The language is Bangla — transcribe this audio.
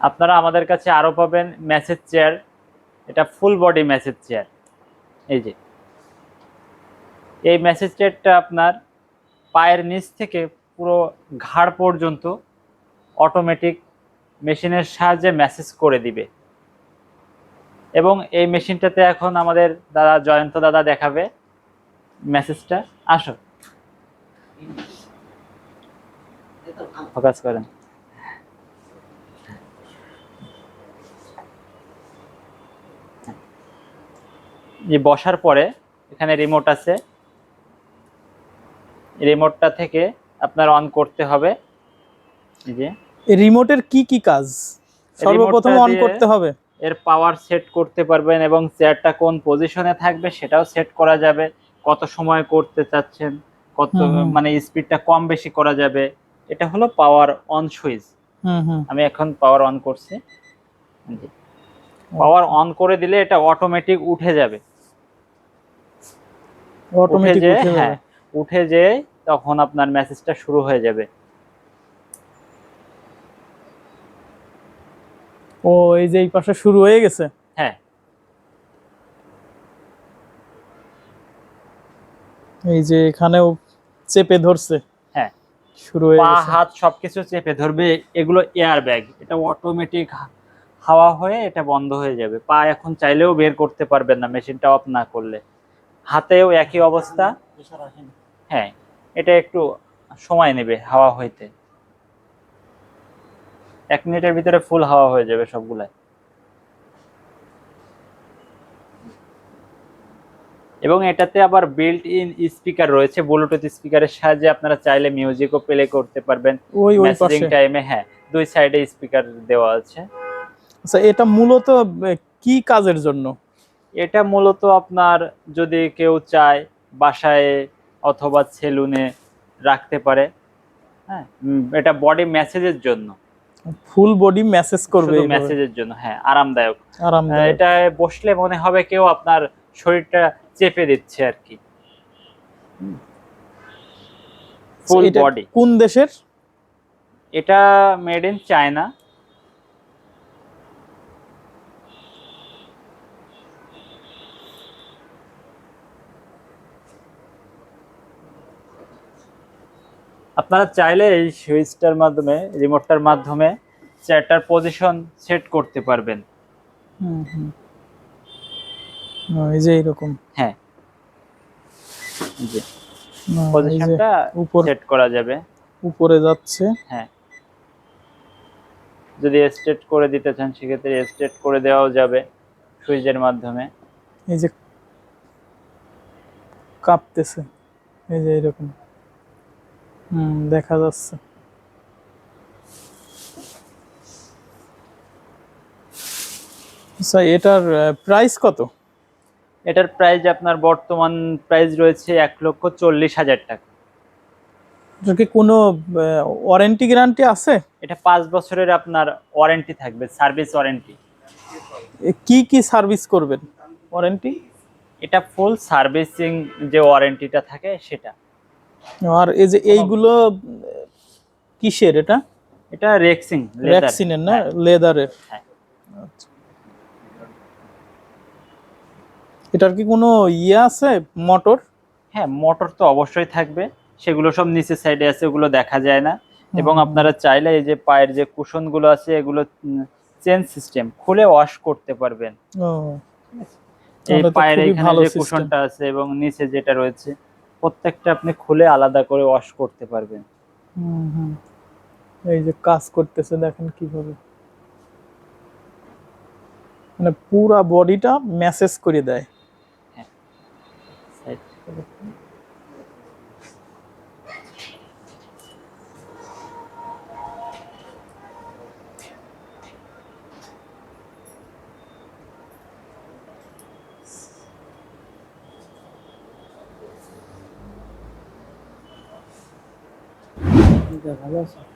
আপনারা আমাদের কাছে আরও পাবেন ম্যাসেজ চেয়ার। এটা ফুল বডি ম্যাসেজ চেয়ার। এই যে। এই ম্যাসেজ চেয়ারটা আপনার পায়ের নিচ থেকে পুরো ঘাড় পর্যন্ত অটোমেটিক মেশিনের সাহায্যে ম্যাসেজ করে দিবে। এবং এই মেশিনটাতে এখন আমাদের দাদা জয়ন্ত দাদা দেখাবে মেসেজটা আসো। ফোকাস করেন। যে বসার পরে এখানে রিমোট আছে। রিমোটটা থেকে আপনার অন করতে হবে। যে। রিমোটের কি কি কাজ? সর্বপ্রথম অন করতে হবে? এর পাওয়ার সেট করতে পারবেন এবং চেয়ারটা কোন পজিশনে থাকবে সেটাও সেট করা যাবে। কত সময় করতে চাচ্ছেন কত। মানে স্পিডটা কম বেশি করা যাবে। এটা হলো পাওয়ার অন সুইচ হুম হুম। আমি এখন পাওয়ার অন করছি। পাওয়ার অন করে দিলে এটা অটোমেটিক উঠে যাবে। অটোমেটিক উঠে হ্যাঁ উঠে যে তখন আপনার মেসেজটা শুরু হয়ে যাবে। ও এই যে এই পাশে শুরু হয়ে গেছে? হ্যাঁ। এই যে এখানেও চেপে ধরছে। হ্যাঁ। শুরু হয়ে পা গেছে। হাত সবকিছু চেপে ধরবে এগুলো এয়ার ব্যাগ এটা অটোমেটিক হাওয়া হয়ে এটা বন্ধ হয়ে যাবে। পা এখন চাইলেও বের করতে পারবেন না মেশিনটা অফ না করলে। হাতেও একই অবস্থা। হ্যাঁ এটা একটু সময় নেবে হাওয়া হইতে। এক মিনিটের ভিতরে ফুল হাওয়া হয়ে যাবে সবগুলাই। এবং এটাতে আবার বিল্ট ইন স্পিকার রয়েছে ব্লুটুথ স্পিকারের সাহায্যে আপনারা চাইলে মিউজিকও প্লে করতে পারবেন। ওই পাশে। টাইমে হ্যাঁ দুই সাইডে স্পিকার দেওয়া আছে। আচ্ছা এটা মূলত কি কাজের জন্য? এটা মূলত আপনার যদি কেউ চায় বাসায় অথবা সেলুনে রাখতে পারে হ্যাঁ? এটা বডি মেসেজের জন্য। ফুল বডি মেসেজ করবে মেসেজের জন্য হ্যাঁ আরামদায়ক। এটা বসলে মনে হবে কেউ আপনার শরীরটা চেপে দিচ্ছে আর কি। ফুল আচ্ছা, বডি কোন দেশের? এটা মেড ইন চায়না আপনারা চাইলে এই সুইচটার মাধ্যমে রিমোটটার মাধ্যমে চেয়ারটার পজিশন সেট করতে পারবেন। এই যে এরকম হ্যাঁ। জি। যে পজিশনটা উপর সেট করা যাবে। উপরে যাচ্ছে। হ্যাঁ। যদি স্ট্রেট করে দিতে চান সেক্ষেত্রে স্ট্রেট করে দেওয়াও যাবে সুইচের মাধ্যমে। এই যে কাঁপতেছে। এই যে এরকম হুম দেখা যাচ্ছে। আচ্ছা এটার প্রাইস কত? এটার প্রাইস আপনার বর্তমান প্রাইস রয়েছে এক লক্ষ চল্লিশ হাজার টাকা। কি কোনো ওয়ারেন্টি গ্যারান্টি আছে? এটা পাঁচ বছরের আপনার ওয়ারেন্টি থাকবে সার্ভিস ওয়ারেন্টি কি কি সার্ভিস করবেন? ওয়ারেন্টি এটা ফুল সার্ভিসিং যে ওয়ারেন্টিটা থাকে সেটা। আর এই যে এইগুলো কিসের এটা? এটা রেক্সিং ভ্যাকসিনের না? লেদারের হ্যাঁ। আচ্ছা। এটার কি কোনো ইয়ে আছে? মোটর? হ্যাঁ মোটর তো অবশ্যই থাকবে। সেগুলো সব নিচের সাইডে আছে ওগুলো দেখা যায় না। এবং আপনারা চাইলে এই যে পায়ের যে কুশনগুলো আছে এগুলো চেন সিস্টেম খুলে ওয়াশ করতে পারবেন। ও। এই পায়ের এখানে যে কুশনটা আছে এবং নিচে যেটা রয়েছে প্রত্যেকটা আপনি খুলে আলাদা করে ওয়াশ করতে পারবেন। হুম হুম। এই যে কাজ করতেছে দেখেন কীভাবে। মানে পুরা বডিটা মেসেজ করে দেয়। Side করে। দেখা যাচ্ছে